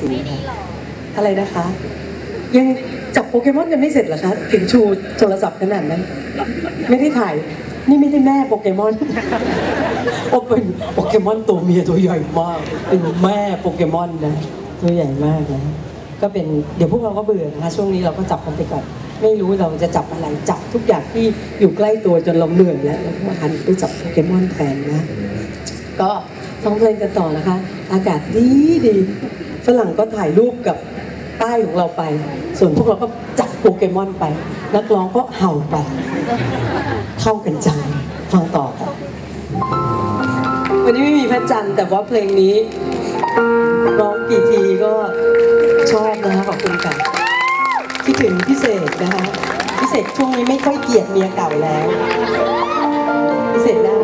ริงๆค่ะอะไรนะคะ ยังจับโปเกมอนยังไม่เสร็จเหรอคะถึงชูโทรศัพท์ขนาดนั้น ไม่ได้ถ่าย นี่ไม่ได้แม่โปเกมอนโอเป็นโปเกมอนตัวเมียตัวใหญ่มาก เป็นแม่โปเกมอนนะตัวใหญ่มากนะก็เป็นเดี๋ยวพวกเราก็เบื่อนะคะช่วงนี้เราก็จับกันไปก่อนไม่รู้เราจะจับอะไรจับทุกอย่างที่อยู่ใกล้ตัวจนเราเหนื่อยแล้วแล้วมาหันไปจับโปเกมอนแทนนะ ก็ฟังเพลงกันต่อนะคะ อากาศดีดี ฝรั่งก็ถ่ายรูปกับป้ายของเราไป ส่วนพวกเราก็จับโปเกมอนไป นักร้องก็เห่าไป เข้ากันจัง ฟังต่อค่ะวันนี้ไม่มีพระจันทร์แต่ว่าเพลงนี้ร้องกี่ทีก็ชอบนะคะขอบคุณค่ะคิดถึงพิเศษนะคะพิเศษช่วงนี้ไม่ค่อยเกลียดเมียเก่าแล้ว พิเศษน่ารั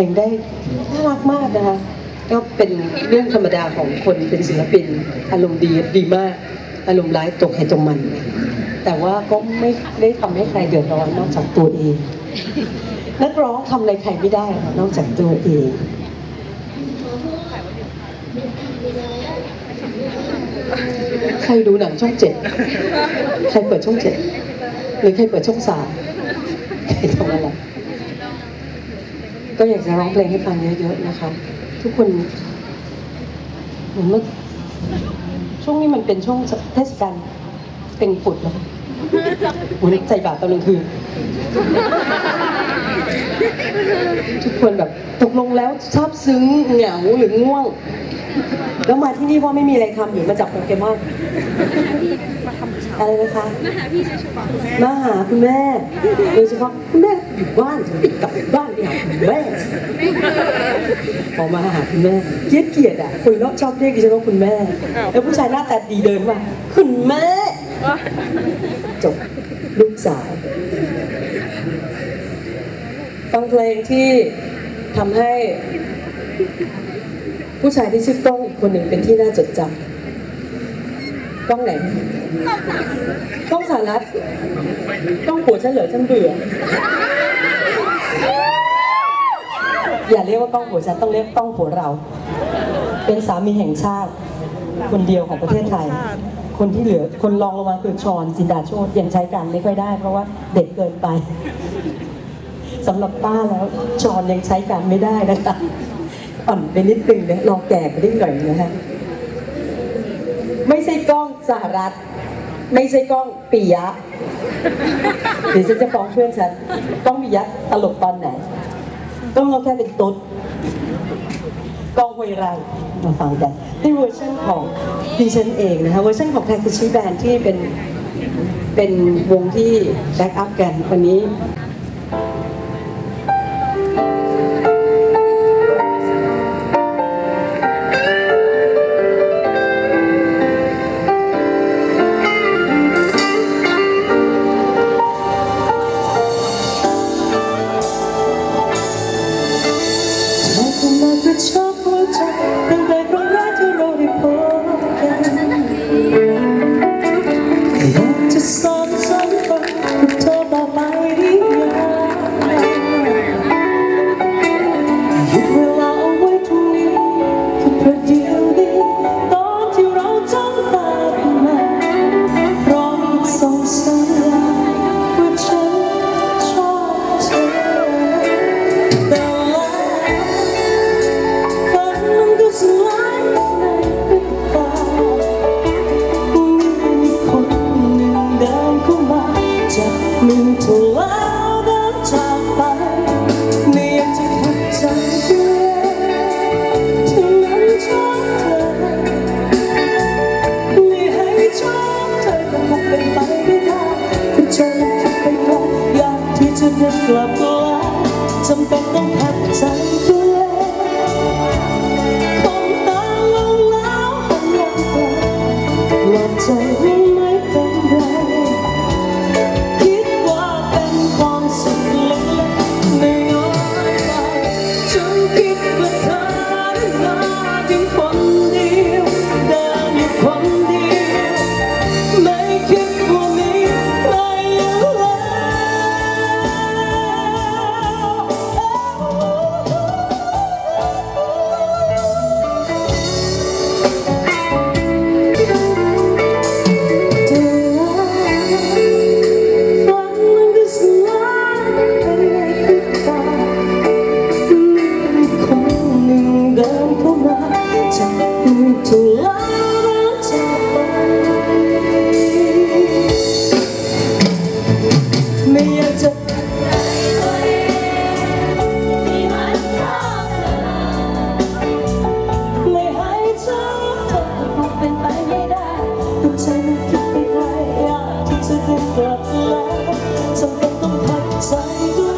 ลงได้น่ารักมากนะคะก็เป็นเรื่องธรรมดาของคนเป็นศิลปิน อารมณ์ดีดีมาก อารมณ์ร้ายตกให้ตรงมัน แต่ว่าก็ไม่ได้ทำให้ใครเดือดร้อนนอกจากตัวเอง นักร้องทำอะไรใครไม่ได้นอกจากตัวเองใครดูหนังช่องเจ็ด ใครเปิดช่องเจ็ด หรือใครเปิดช่องสามใครทำอะไร ก็อยากจะร้องเพลงให้ฟังเยอะๆนะคะทุกคนเหมือนเมื่อช่วงนี้มันเป็นช่วงเทศกาลเป็นฝุดแล้วค่ะเหมือนใส่บาตรตอนกลางคืนทุกคนแบบตกลงแล้วซาบซึ้งเหงาหรือง่วง แล้วมาที่นี่เพราะไม่มีอะไรทำอยู่มาจับโปเกมอนอะไรนะคะมาหาพี่เฉยๆมาหาคุณแม่โดยเฉพาะคุณแม่อยู่บ้านติดกับบ้านไปหาคุณ แม่พอกมาหาคุณแม่เกลียดเกลียดอะคนรอบชอบเรียกดิฉันว่าคุณแม่ แล้วผู้ชายหน้าตาดีเดินมาคุณแม่จบลูกสาวฟังเพลงที่ทำให้ ผู้ชายที่ชื่อกล้องอีกคนหนึ่งเป็นที่น่าจดจำกล้องไหนกล้องสารัตกล้องผัวฉันเหรอฉันเบื่อ อย่าเรียกว่ากล้องผัวฉันต้องเรียกกล้องผัวเรา เป็นสามีแห่งชาติ คนเดียวของประเทศไทย คนที่เหลือคนรองลงมาคือชอนจินดาโชตยังใช้การไม่ค่อยได้ เพราะว่าเด็กเกินไปสำหรับป้าแล้วชอนยังใช้การไม่ได้นะคะอ่อนไปนิดนึงนะรอแก่ไปได้หน่อยนะฮะไม่ใช่กล้องสหรัฐ ไม่ใช่กล้องปิยะเดี๋ยวฉันจะฟ้องเพื่อนฉันกล้องปิยะตลกตอนไหน กล้องเราแค่เป็นตุ๊ดกองเวยไรมาฟังกันในเวอร์ชันของดิฉันเองนะคะเวอร์ชันของแพคชิแบนที่เป็นเป็นวงที่แบ็กอัพกันวันนี้ Ooh.